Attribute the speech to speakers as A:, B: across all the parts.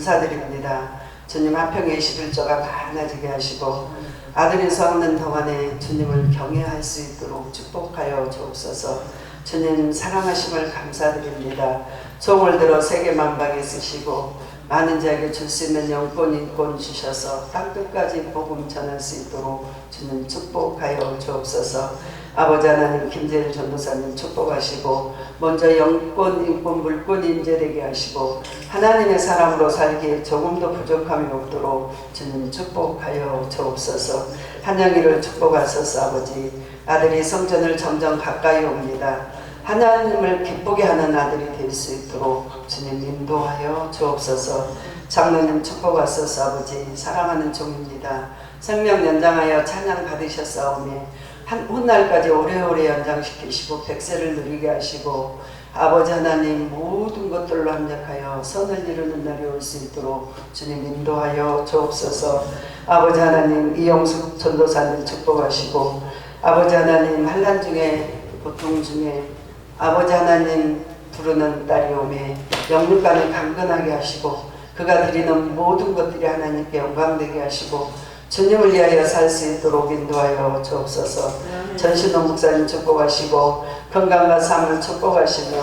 A: 감사드립니다. 주님 화평의 11조가 많아지게 하시고 아들이 서 없는 동안에 주님을 경외할 수 있도록 축복하여 주옵소서. 주님 사랑하심을 감사드립니다. 종을 들어 세계 만방에 쓰시고 많은 자에게 줄 수 있는 영권 인권 주셔서 땅끝까지 복음 전할 수 있도록 주님 축복하여 주옵소서. 아버지 하나님 김재일 전도사님 축복하시고 먼저 영권 인권 물권 인재되게 하시고 하나님의 사람으로 살기에 조금도 부족함이 없도록 주님 축복하여 주옵소서. 한영이를 축복하소서 아버지 아들이 성전을 점점 가까이 옵니다. 하나님을 기쁘게 하는 아들이 될 수 있도록 주님 인도하여 주옵소서. 장로님 축복하소서 아버지 사랑하는 종입니다. 생명 연장하여 찬양 받으셨사오니 한 훗날까지 오래오래 연장시키시고 백세를 누리게 하시고 아버지 하나님 모든 것들로 합력하여 선을 이루는 날이 올 수 있도록 주님 인도하여 주옵소서. 아버지 하나님 이영숙 전도사님 축복하시고 아버지 하나님 한란 중에 고통 중에 아버지 하나님 부르는 딸이 오매 영육간을 강건하게 하시고 그가 드리는 모든 것들이 하나님께 영광되게 하시고 주님을 위하여 살 수 있도록 인도하여 주옵소서. 전신호 목사님 축복하시고 건강과 삶을 축복하시며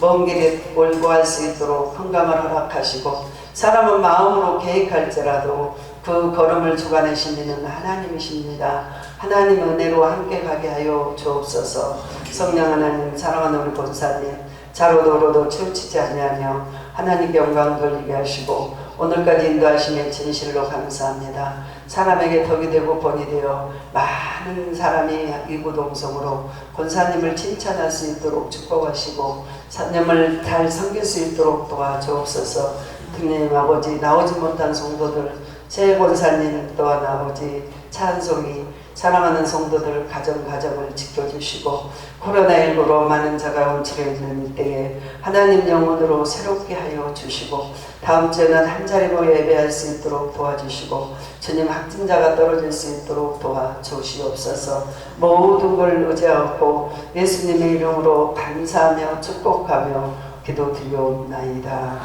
A: 먼 길에 몰고 할 수 있도록 건강을 허락하시고 사람은 마음으로 계획할지라도 그 걸음을 주관하신 이는 하나님이십니다. 하나님 은혜로 함께 가게 하여 주옵소서. 성령 하나님 사랑하는 우리 본사님 자로도로도 치우치지 아니하며 하나님께 영광 돌리게 하시고 오늘까지 인도하심에 진실로 감사합니다. 사람에게 덕이 되고 본이 되어 많은 사람이 이구동성으로 권사님을 칭찬할 수 있도록 축복하시고 사님을 잘 섬길 수 있도록 도와주옵소서. 주님 아버지 나오지 못한 성도들 제 권사님 또한 아버지 찬송이 사랑하는 성도들 가정 가정을 지켜주시고 코로나19로 많은 자가 움츠려 있는 이때에 하나님 영혼으로 새롭게 하여 주시고 다음 주에는 한 자리로 예배할 수 있도록 도와주시고 주님 확진자가 떨어질 수 있도록 도와주시옵소서 모든 걸 의지하고 예수님의 이름으로 감사하며 축복하며 기도 드려옵나이다.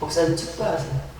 A: 목사님 축도하세요.